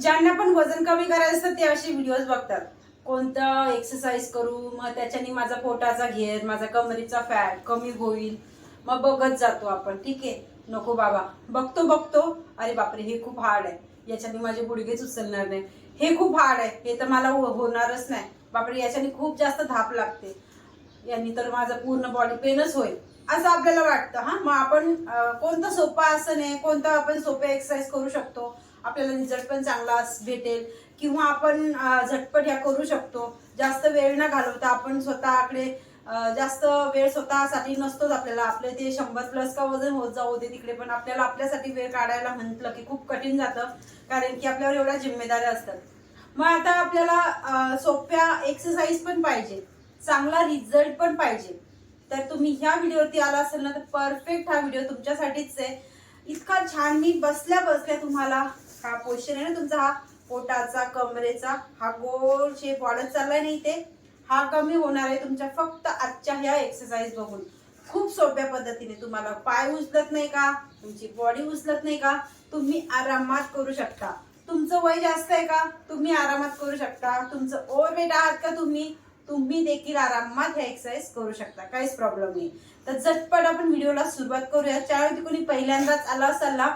ज्यांना पण वजन कमी करायचं असतं ते असे व्हिडिओज बघतात. कोणतं एक्सरसाइज करू मग त्याच्याने माझा पोटाचा घेर माझा कमरीचा फॅट कमी होईल. मग बघत जातो आपण. ठीक आहे? नको बाबा. बघतो बघतो. अरे बापरे हे खूप हार्ड आहे. याच्याने माझे गुडघेच उचलणार नाही. हे खूप हार्ड आहे. हे तर मला हो- होणारच नाही. बापरे याच्याने खूप जास्त धाप लागते. यांनी तर माझं पूर्ण बॉडी पेनच होईल. असं आपल्याला वाटतं हां? मग आपण कोणतं सोपं आसन आहे? कोणतं आपण सोपे एक्सरसाइज करू शकतो? आपल्याला रिझल्ट पण चांगला भेटेल. किंवा आपण झटपट ह्या करू शकतो. जास्त वेळ न घालवता आपण स्वतःकडे जास्त वेळ स्वतःसाठी नसतोच आपल्याला. आपले ते शंभर प्लस का वजन होत जाऊ दे तिकडे पण आपल्याला आपल्यासाठी वेळ काढायला म्हटलं की खूप कठीण जातं. कारण की आपल्यावर एवढ्या जिम्मेदाऱ्या असतात. मग आता आपल्याला सोप्या एक्सरसाइज पण पाहिजे. चांगला रिझल्ट पण पाहिजे. तर तुम्ही ह्या व्हिडिओवरती आला असेल ना तर परफेक्ट हा व्हिडिओ तुमच्यासाठीच आहे. इतका छान मी बसल्या बसल्या तुम्हाला हा पोर्शन आहे ना तुमचा हा पोटाचा कमरेचा हा गोल शेप वाढत चाललाय नाही ते हा कमी होणार आहे. तुमच्या फक्त आजच्या ह्या एक्सरसाइज बघून. खूप सोप्या पद्धतीने तुम्हाला पाय उचलत नाही का? तुमची बॉडी उचलत नाही का? तुम्ही आरामात करू शकता. तुमचं वय जास्त आहे का? तुम्ही आरामात करू शकता. तुमचं ओव्हरवेट आहात का तुम्ही? तुम्ही देखील आरामात ह्या एक्सरसाइज करू शकता. काहीच प्रॉब्लेम नाही. तर झटपट आपण व्हिडिओला सुरुवात करूया. त्यावेळी कोणी पहिल्यांदाच आला असाल ना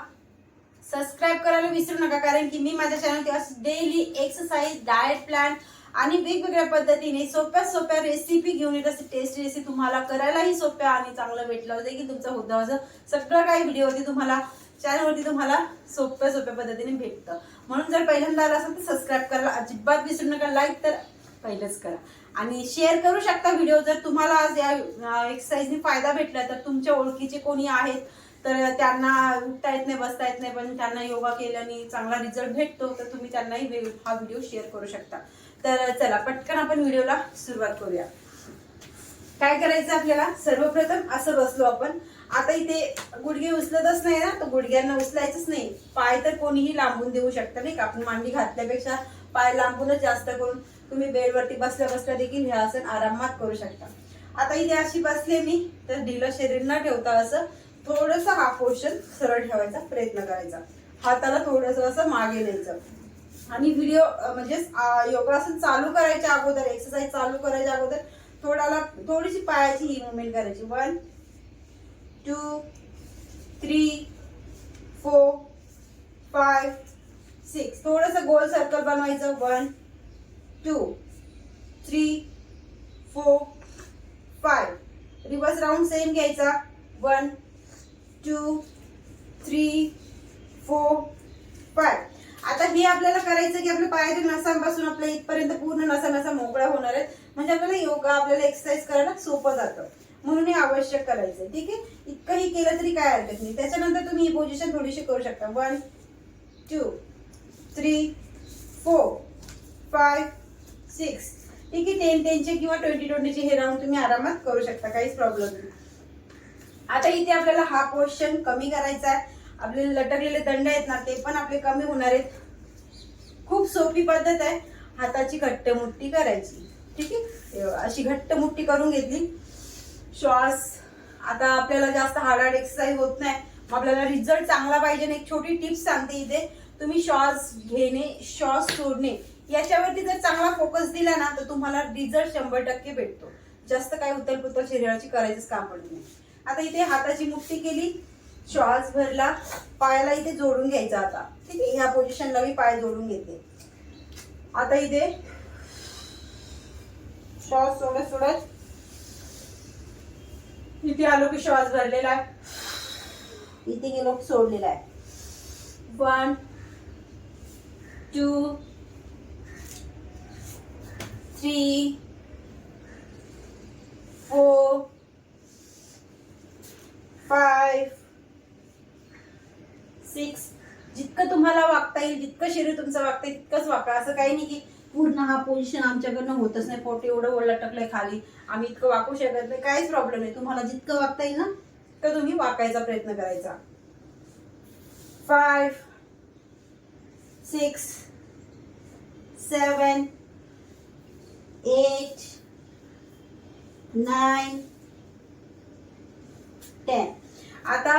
सबस्क्राईब करायला विसरू नका कारण की मी माझ्या चॅनलवरती डेली एक्सरसाइज डाएट प्लॅन आणि वेगवेगळ्या पद्धतीने सोप्या सोप्या रेसिपी घेऊन येत असते टेस्ट रेसिपी तुम्हाला करायलाही सोप्या आणि चांगलं भेटलं की तुमचं होतं असं. सगळं काही व्हिडिओवरती तुम्हाला चॅनलवरती तुम्हाला सोप्या सोप्या पद्धतीने भेटतं. म्हणून जर पहिल्यांदा आला असेल तर सबस्क्राईब करायला अजिबात विसरू नका लाईक तर पहिलंच करा. आणि शेअर करू शकता व्हिडिओ जर तुम्हाला आज या एक्सरसाइजने फायदा भेटला तर तुमच्या ओळखीचे कोणी आहेत? तर त्यांना उठता येत नाही बसता येत नाही पण त्यांना योगा केल्याने चांगला रिझल्ट भेटतो तर तुम्ही त्यांनाही हा व्हिडिओ शेअर करू शकता. तर चला पटकन आपण व्हिडिओला सुरुवात करूया. काय करायचं आपल्याला? सर्वप्रथम असं बसलो आपण. आता इथे गुडघे उचलतच नाही ना तर गुडघ्यांना उचलायचंच नाही. पाय तर कोणीही लांबून देऊ शकतं नाही का? आपण मांडी घातल्यापेक्षा पाय लांबूनच जास्त करून तुम्ही बेडवरती बसल्या बसल्या देखील हे आसन आरामात करू शकता. आता इथे अशी बसले मी तर ढिलं शरीर न ठेवता असं थोडस हा पोर्शन सरळ ठेवायचा प्रयत्न करायचा. हाताला थोडस असं मागे न्यायचं. आणि व्हिडिओ म्हणजे योगासन चालू करायच्या अगोदर एक्सरसाइज चालू करायच्या अगोदर थोडाला थोडीशी पायाची ही मुवमेंट करायची. One two three four five six थोडंसं गोल सर्कल बनवायचं. One two three four five reverse round same घ्यायचा. One two three four five आता हे आपल्याला करायचं की आपल्या पायाच्या नसांपासून आपल्या इथपर्यंत पूर्ण नसा नसा मोकळा होणार आहेत. म्हणजे आपल्याला योगा आपल्याला एक्सरसाइज करायला सोपं जातं. म्हणून हे आवश्यक करायचं ठीक आहे? इतकंही केलं तरी काय हरकत नाही. त्याच्यानंतर तुम्ही ही पोझिशन थोडीशी करू शकता. One two three four five six ठीक आहे? टेन टेनचे किंवा ट्वेंटी ट्वेंटीचे हे राऊंड तुम्ही आरामात करू शकता. काहीच प्रॉब्लेम नाही. आता इथे आपल्याला हा पोर्शन कमी करायचा आहे. आपले लटकलेले दंड आहेत ना ते पण आपले कमी होणार आहेत. खूप सोपी पद्धत आहे. हाताची घट्टमुट्टी करायची. ठीक आहे? अशी घट्टमुट्टी करून घेतली. श्वास. आता आपल्याला जास्त हार्ड हार्ड एक्सरसाइज होत नाही. मग आपल्याला रिझल्ट चांगला पाहिजे एक छोटी टिप्स सांगते इथे. तुम्ही श्वास घेणे श्वास सोडणे याच्यावरती जर चांगला फोकस दिला ना तर तुम्हाला रिझल्ट शंभर टक्के भेटतो. जास्त काही उतल पुतल शरीराची करायचंच काम पडत नाही. आता इथे हाताची मुक्ती केली श्वास भरला पायाला इथे जोडून घ्यायचा आता. ठीक आहे ह्या पोझिशनला मी पाय जोडून घेते. आता इथे श्वास सोडत सोडत. इथे आलो की श्वास भरलेला आहे. इथे गेलो की सोडलेला आहे. One two three four five six. जितकं तुम्हाला वागता येईल जितकं शरीर तुमचं वागता येईल तितकंच वागा. असं काही नाही की पूर्ण हा पोझिशन आमच्याकडनं होतच नाही. पोट एवढं ओढ लटकलंय खाली. आम्ही इतकं वाकू शकत नाही. काहीच प्रॉब्लेम नाही. तुम्हाला जितकं वागता येईल ना तितकं तुम्ही वाकायचा प्रयत्न करायचा. Five six seven eight nine ten आता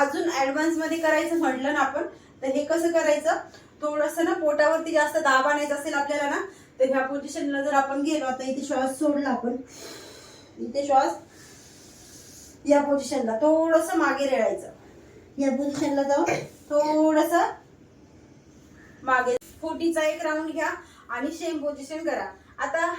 अजून ऍडव्हान्समध्ये करायचं म्हटलं ना आपण तर हे कसं करायचं? थोडस ना पोटावरती जास्त दाब आणायचं असेल आपल्याला ना तर ह्या पोझिशनला जर आपण गेलो आता इथे श्वास सोडला आपण इथे श्वास या पोझिशनला थोडस मागे रेळायचं. या पोझिशनला जाऊन थोडस मागे. फोटीचा एक राऊंड घ्या आणि सेम पोझिशन करा. आता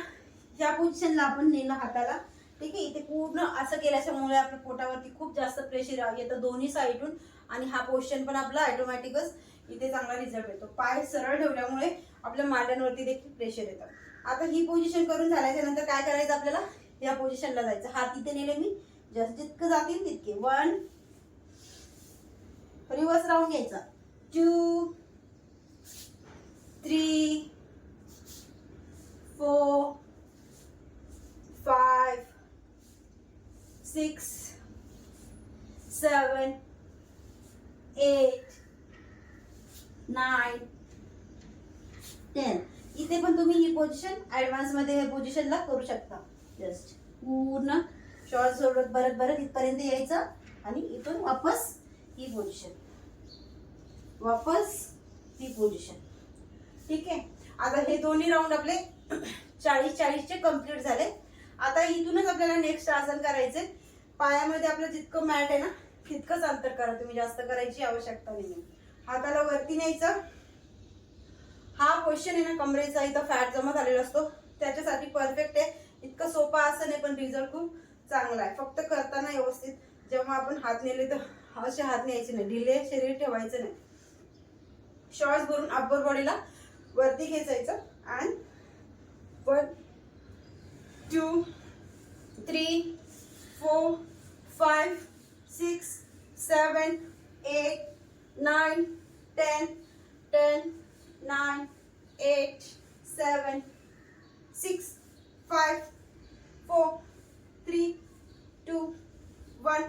या पोझिशनला आपण नेलं हाताला. ठीक आहे इथे पूर्ण असं केल्याच्यामुळे आपल्या पोटावरती खूप जास्त प्रेशर येतं दोन्ही साईडून आणि हा पोझिशन पण आपला ऑटोमॅटिकच इथे चांगला रिझल्ट येतो. पाय सरळ ठेवल्यामुळे आपल्या मांड्यांवरती देखील प्रेशर येतं. आता ही पोझिशन करून झाल्याच्यानंतर काय करायचं आपल्याला? या पोझिशनला जायचं. हात इथे नेले मी. जस जितकं जातील तितके. वन रिवर्स राऊंड घ्यायचा. Two three four five six seven eight nine ten इथे पण तुम्ही ही पोझिशन ऍडव्हान्समध्ये पोझिशनला करू शकता. जस्ट पूर्ण शॉर्ट सोडत भरत भरत इथपर्यंत यायचं आणि इथून वापस ही पोझिशन वापस ही पोझिशन ठीक आहे? आता हे दोन्ही राऊंड आपले चाळीस चाळीसचे कंप्लीट झाले. आता इथूनच आपल्याला नेक्स्ट आसन करायचे पायामध्ये आपलं जितकं मॅट आहे ना तितकंच अंतर करा. तुम्ही जास्त करायची आवश्यकता नाही हाताला वरती न्यायचं. हा क्वेश्चन आहे ना कमरेचा इथं फॅट जमा झालेला असतो. त्याच्यासाठी परफेक्ट आहे. इतकं सोपं असं नाही पण रिझल्ट खूप चांगला आहे. फक्त करताना व्यवस्थित जेव्हा आपण हात नेले तर असे हात न्यायचे नाही. ढिले शरीर ठेवायचं नाही. शॉर्ट्स भरून अप्पर बॉडीला वरती खेचायचं. आणि one two three four five six seven eight nine ten ten nine eight seven six five four three two one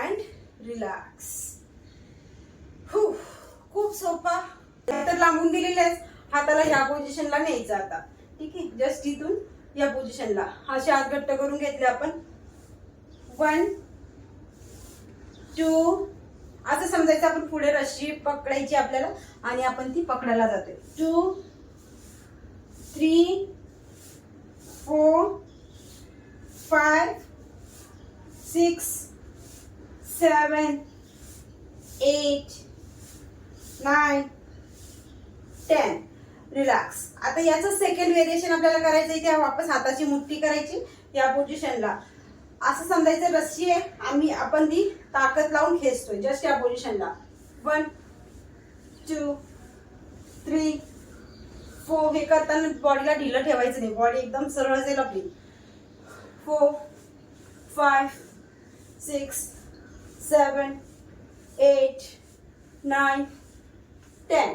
and relax खूप सोपा. तर लांबून दिलेले आहेत. हाताला ह्या पोझिशनला न्यायचं आता. ठीक आहे? जस्ट इथून या पोझिशनला असे हात घट्ट करून घेतले आपण. वन टू असं समजायचं आपण पुढे रशी पकडायची आपल्याला आणि आपण ती पकडायला जातोय. Two three four five six seven eight nine ten relax आता याचं सेकंड व्हेरिएशन आपल्याला करायचं आहे त्या वापस हाताची मुठ्ठी करायची या पोझिशनला असं समजायचं रस्सी आहे आम्ही आपण ती ताकद लावून खेचतोय जस्ट या पोझिशनला वन टू थ्री फोर हे करताना बॉडीला ढिलं ठेवायचं नाही. बॉडी एकदम सरळ जाईल आपली. Four five six seven eight nine ten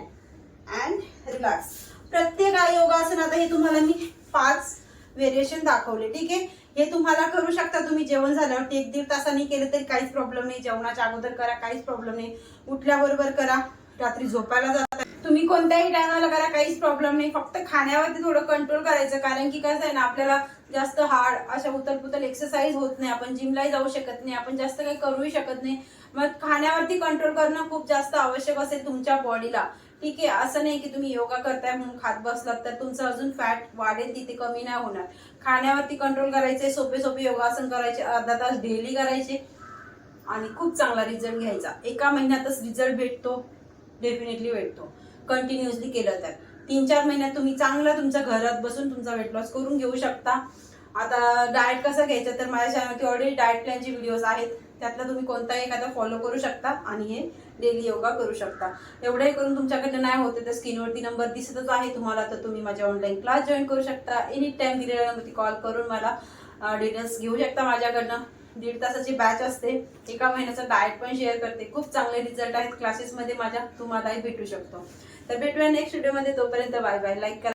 and relax प्रत्येक योगासनात हे तुम्हाला मी पाच व्हेरिएशन दाखवले. ठीक आहे? हे तुम्हाला करू शकता तुम्ही. जेवण झाल्यावर एक दीड तासांनी केलं तरी काहीच प्रॉब्लेम नाही. जेवणाच्या अगोदर करा काहीच प्रॉब्लेम नाही. उठल्याबरोबर करा. रात्री झोपायला जाता तुम्ही कोणत्याही टायमाला करा काहीच प्रॉब्लेम नाही. फक्त खाण्यावरती थोडं कंट्रोल करायचं. कारण की कसं आहे ना आपल्याला जास्त हार्ड अशा उतल एक्सरसाइज होत नाही. आपण जिमलाही जाऊ शकत नाही. आपण जास्त काही करूही शकत नाही. मग खाण्यावरती कंट्रोल करणं खूप जास्त आवश्यक असेल तुमच्या बॉडीला ठीक आहे असं नाही की तुम्ही योगा करताय म्हणून खात बसलात तर तुमचं अजून फॅट वाढेल तिथे कमी नाही होणार. खाण्यावरती कंट्रोल करायचे सोपे सोपे योगासन करायचे अर्धा तास डेली करायचे आणि खूप चांगला रिझल्ट घ्यायचा. एका महिन्यातच रिझल्ट भेटतो डेफिनेटली भेटतो. कंटिन्युअसली केलं तर. तीन चार महिन्यात तुम्ही चांगला तुमच्या घरात बसून तुमचा वेट लॉस करून घेऊ शकता. आता डाएट कसं घ्यायचं? तर माझ्या चॅनलवरती ऑलरेडी डाएट प्लॅनचे व्हिडिओज आहेत. त्यातला तुम्ही कोणताही एखादा फॉलो करू शकता आणि हे डेली योगा करू शकता. एवढंही करून तुमच्याकडनं नाही होते तर स्क्रीनवरती नंबर दिसतच आहे तुम्हाला तर तुम्ही माझ्या ऑनलाईन क्लास जॉईन करू शकता. एनी टाइम दिलेल्या नंबरती कॉल करून मला डिटेल्स घेऊ शकता माझ्याकडनं. दीड तासाची बॅच असते. एका महिन्याचा डाएट पण शेअर करते. खूप चांगले रिझल्ट आहेत क्लासेसमध्ये माझ्या. तुम्हालाही भेटू शकतो. तर भेटूया नेक्स्ट व्हिडिओमध्ये तोपर्यंत बाय बाय लाईक करा.